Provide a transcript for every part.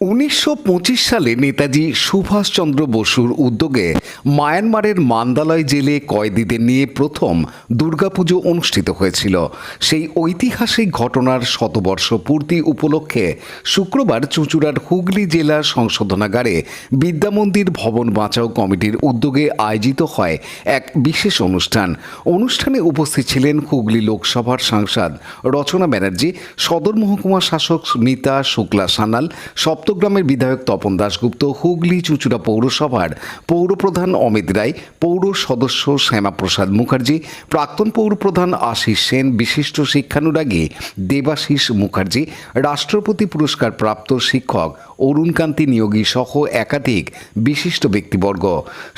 উনিশশো পঁচিশ সালে নেতাজি সুভাষচন্দ্র বসুর উদ্যোগে মায়ানমারের মান্দালয় জেলে কয়েদিদের নিয়ে প্রথম দুর্গাপুজো অনুষ্ঠিত হয়েছিল। সেই ঐতিহাসিক ঘটনার শতবর্ষ পূর্তি উপলক্ষে শুক্রবার চুঁচুড়ার হুগলি জেলা সংশোধনাগারে বিদ্যামন্দির ভবন বাঁচাও কমিটির উদ্যোগে আয়োজিত হয় এক বিশেষ অনুষ্ঠান। অনুষ্ঠানে উপস্থিত ছিলেন হুগলি লোকসভার সাংসদ রচনা ব্যানার্জি, সদর মহকুমা শাসক মিতা শুক্লা সানাল সপ্তগ্রামের বিধায়ক তপন দাশগুপ্ত, হুগলি চুঁচুড়া পৌরসভার পৌরপ্রধান অমিত রায়, পৌর সদস্য শ্যামাপ্রসাদ মুখার্জি, প্রাক্তন পৌরপ্রধান আশিস সেন, বিশিষ্ট শিক্ষানুরাগী দেবাশিস মুখার্জি, রাষ্ট্রপতি পুরস্কার প্রাপ্ত শিক্ষক অরুণকান্তি নিয়োগী সহ একাধিক বিশিষ্ট ব্যক্তিবর্গ।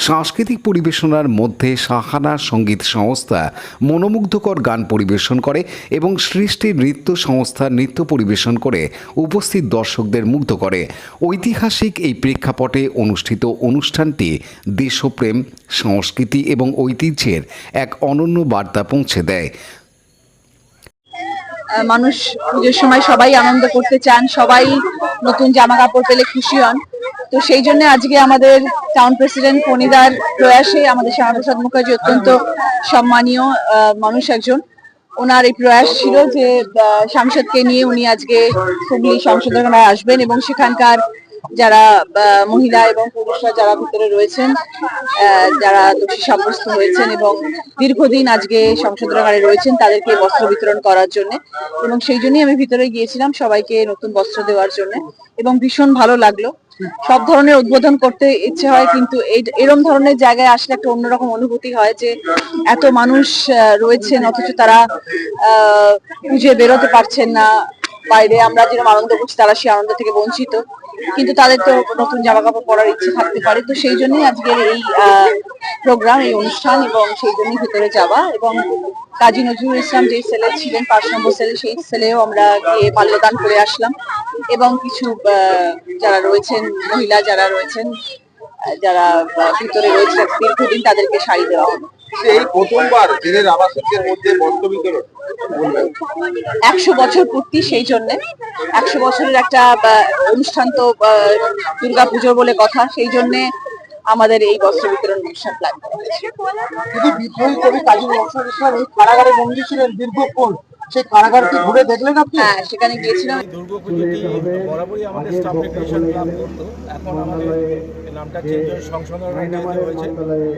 সাংস্কৃতিক পরিবেশনার মধ্যে সাহানা সংগীত সংস্থা মনোমুগ্ধকর গান পরিবেশন করে এবং সৃষ্টি নৃত্য সংস্থা নৃত্য পরিবেশন করে উপস্থিত দর্শকদের মুগ্ধ করে। ঐতিহাসিক এই প্রেক্ষাপটে অনুষ্ঠিত অনুষ্ঠানটি দেশপ্রেম, সংস্কৃতি এবং ঐতিহ্যের এক অনন্য বার্তা পৌঁছে দেয়। মানুষ পুজোর সময় সবাই আনন্দ করতে চান, সবাই নতুন জামা কাপড় পেলে খুশি হন। তো সেই জন্য আজকে আমাদের টাউন প্রেসিডেন্ট ফণিদার প্রয়াসে আমাদের শ্যামাপ্রসাদ মুখার্জি অত্যন্ত সম্মানীয় মানুষ একজন। ওনার এই প্রয়াস ছিল যে সাংসদকে নিয়ে উনি আজকে হুগলি সংশোধনায় আসবেন এবং সেখানকার যারা মহিলা এবং পুরুষরা যারা ভিতরে রয়েছেন যারা দোষী সাব্যস্ত হয়েছেন এবং দীর্ঘদিন আজকে সংশোধনাগারে রয়েছেন, তাদেরকে বস্ত্র বিতরণ করার জন্য। এবং সেই জন্যই আমি ভিতরে গিয়েছিলাম সবাইকে নতুন বস্ত্র দেওয়ার জন্য। এবং ভীষণ ভালো লাগল। সব ধরনের উদ্বোধন করতে ইচ্ছে হয়, কিন্তু এরম ধরনের জায়গায় আসলে একটা অন্যরকম অনুভূতি হয় যে এত মানুষ রয়েছেন, অথচ তারা, আহ পুজোয় বেরোতে পারছেন না। বাইরে আমরা যেরকম আনন্দ করছি তারা সেই আনন্দ থেকে বঞ্চিত। কিন্তু তাদের তো নতুন জামা কাপড় পরার ইচ্ছে থাকতে পারে। তো সেই জন্যই আজকের এই প্রোগ্রাম এই অনুষ্ঠান এবং সেই জন্যই ভিতরে যাওয়া এবং কাজী নজরুল ইসলাম যে সেলে ছিলেন, পাঁচ নম্বর সেলে সেই সেলেও আমরা গিয়ে মাল্যদান করে আসলাম এবং কিছু যারা রয়েছেন, মহিলা যারা রয়েছেন যারা ভিতরে রয়েছেন দীর্ঘদিন তাদেরকে শাড়ি দেওয়া হলো। এই প্রথমবার জেলের আবাসিকদের মধ্যে বস্ত্র বিতরণ একশো বছর পূর্তি সেই জন্য। একশো বছরের একটা অনুষ্ঠান তো দুর্গা পুজোর বলে কথা সেই জন্য আমাদের এই বস্ত্র বিতরণ অনুষ্ঠান প্ল্যান করা হয়েছে। কারাগারে বন্দী ছিলেন দীর্ঘক্ষণ। সেই কারাগারটি ঘুরে দেখলেন আপনি? হ্যাঁ সেখানে গিয়েছিলাম। দুর্গাপুজোটি বরাবরই আমাদের স্টাফ রেক্রিয়েশন ক্লাব করতো। এখন আমাদের নামটা চেঞ্জ হয়ে সংশোধন হয়েছে।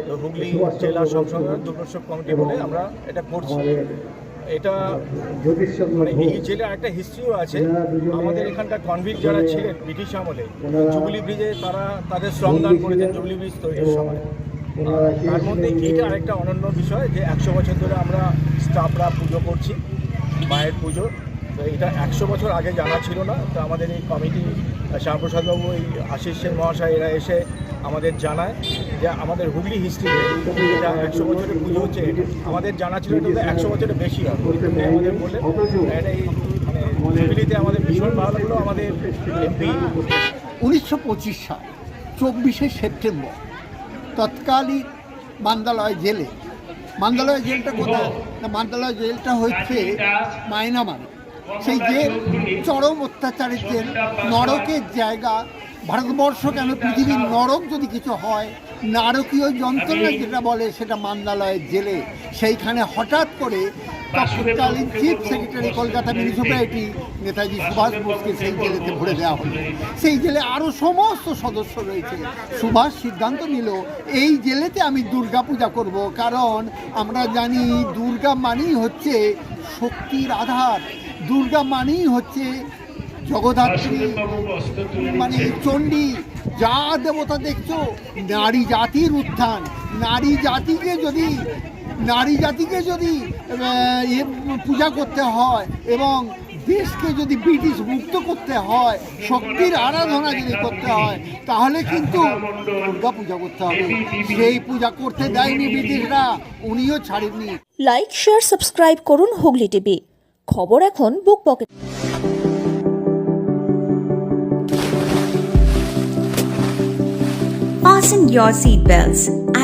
তো হুগলি জেলা সংশোধন দুর্গোৎসব কমিটি বলে আমরা এটা করছি। এটা মানে এই জেলার একটা হিস্ট্রিও আছে। আমাদের এখানকার কনভিক্ট যারা ছিলেন ব্রিটিশ আমলে জুবলি ব্রিজে তারা তাদের শ্রমদান করেছেন জুবলি ব্রিজ তৈরির সময়। তার মধ্যে এইটা আরেকটা অনন্য বিষয় যে একশো বছর ধরে আমরা স্টাফরা পুজো করছি। মায়ের পুজো। তো এটা একশো বছর আগে জানা ছিল না। তো আমাদের এই কমিটি, শ্যামপ্রসাদবাবু, এই আশিস সেন মহাশয়, এরা এসে আমাদের জানায় যে আমাদের হুগলি হিস্ট্রি এটা একশো বছরের পুজো হচ্ছে। আমাদের জানা ছিল এটা একশো বছরের বেশি কিন্তু আমাদের বলে এটা এই মানে হুগলিতে আমাদের ভীষণ ভালো লাগল। আমাদের এমপি উনিশশো পঁচিশ সাল, চব্বিশে সেপ্টেম্বর, তৎকালীন মান্দালয় জেলে মান্দালয় জেলটা কোথায়? না মান্দালয় জেলটা হচ্ছে মায়নামার সেই জেল চরম অত্যাচারের জেল, নরকের জায়গা, ভারতবর্ষ কেন পৃথিবীর নরক যদি কিছু হয়, নারকীয় যন্ত্রণা যেটা বলে সেটা মান্দালয়ের জেলে। সেইখানে হঠাৎ করে তৎকালীন chief secretary Kolkata municipality Netaji Subhash বোসকে সেই জেলেতে ভরে দেওয়া হলো। সেই জেলে আরও সমস্ত সদস্য রয়েছে। সুভাষ সিদ্ধান্ত নিল, এই জেলেতে আমি দুর্গা পূজা করব, কারণ আমরা জানি দুর্গা মানেই হচ্ছে শক্তির আধার। দুর্গা মানেই হচ্ছে জগদ্ধাত্রী মানে চণ্ডী। যা দেবতা দেখছ, নারী জাতির উত্থান। নারী জাতিকে যদি নারী জাতিকে যদি আহ, ইয়ে পূজা করতে হয় এবং দেশকে যদি ব্রিটিশ মুক্ত করতে হয় শক্তির আরাধনা যদি করতে হয় তাহলে কিন্তু দুর্গা পূজা করতে হবে। সেই পূজা করতে দেয়নি ব্রিটিশরা উনিও ছাড়েননি। লাইক শেয়ার সাবস্ক্রাইব করুন হুগলি টিভি। খবর এখন book pocket Fasten your seatbelts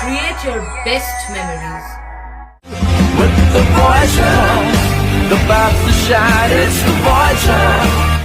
create your best memories. The Voyager, the to shine, it's the.